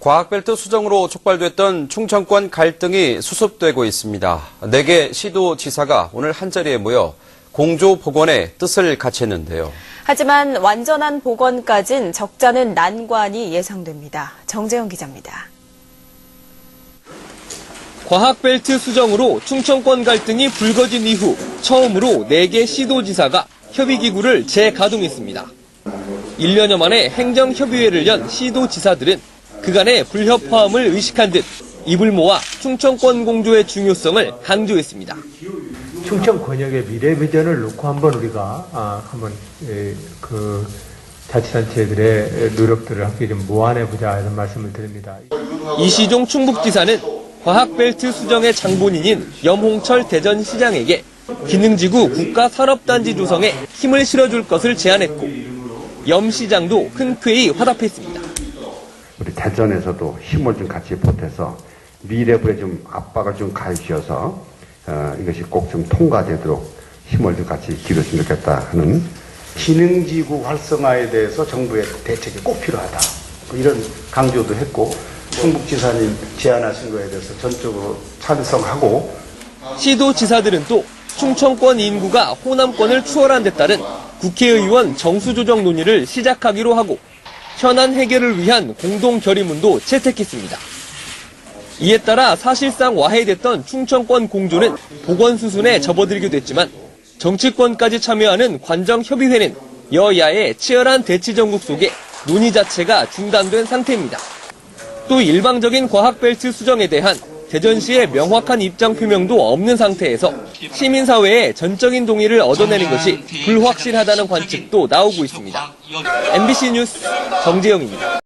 과학벨트 수정으로 촉발됐던 충청권 갈등이 수습되고 있습니다. 네개 시도지사가 오늘 한자리에 모여 공조 복원의 뜻을 같이했는데요. 하지만 완전한 복원까진 적잖은 난관이 예상됩니다. 정재영 기자입니다. 과학벨트 수정으로 충청권 갈등이 불거진 이후 처음으로 4개 시도지사가 협의기구를 재가동했습니다. 1년여 만에 행정협의회를 연 시도지사들은 그간의 불협화음을 의식한 듯 입을 모아 충청권 공조의 중요성을 강조했습니다. 충청 권역의 미래 비전을 놓고 한번 우리가 아, 한번 에, 그 자치단체들의 노력들을 함께 좀 모아내 보자 이런 말씀을 드립니다. 이시종 충북지사는 과학벨트 수정의 장본인인 염홍철 대전시장에게 기능지구 국가산업단지 조성에 힘을 실어줄 것을 제안했고 염 시장도 흔쾌히 화답했습니다. 우리 대전에서도 힘을 좀 같이 보태서 미래부에 좀 압박을 좀 가해주셔서 어, 이것이 꼭 좀 통과되도록 힘을 좀 같이 기울였으면 좋겠다 하는 기능지구 활성화에 대해서 정부의 대책이 꼭 필요하다. 뭐 이런 강조도 했고 충북지사님 제안하신 거에 대해서 전적으로 찬성하고 시도지사들은 또 충청권 인구가 호남권을 추월한 데 따른 국회의원 정수조정 논의를 시작하기로 하고 현안 해결을 위한 공동 결의문도 채택했습니다. 이에 따라 사실상 와해됐던 충청권 공조는 보건 수순에 접어들게 됐지만 정치권까지 참여하는 관정협의회는 여야의 치열한 대치 전국 속에 논의 자체가 중단된 상태입니다. 또 일방적인 과학벨트 수정에 대한 대전시의 명확한 입장 표명도 없는 상태에서 시민사회의 전적인 동의를 얻어내는 것이 불확실하다는 관측도 나오고 있습니다. MBC 뉴스 정재영입니다.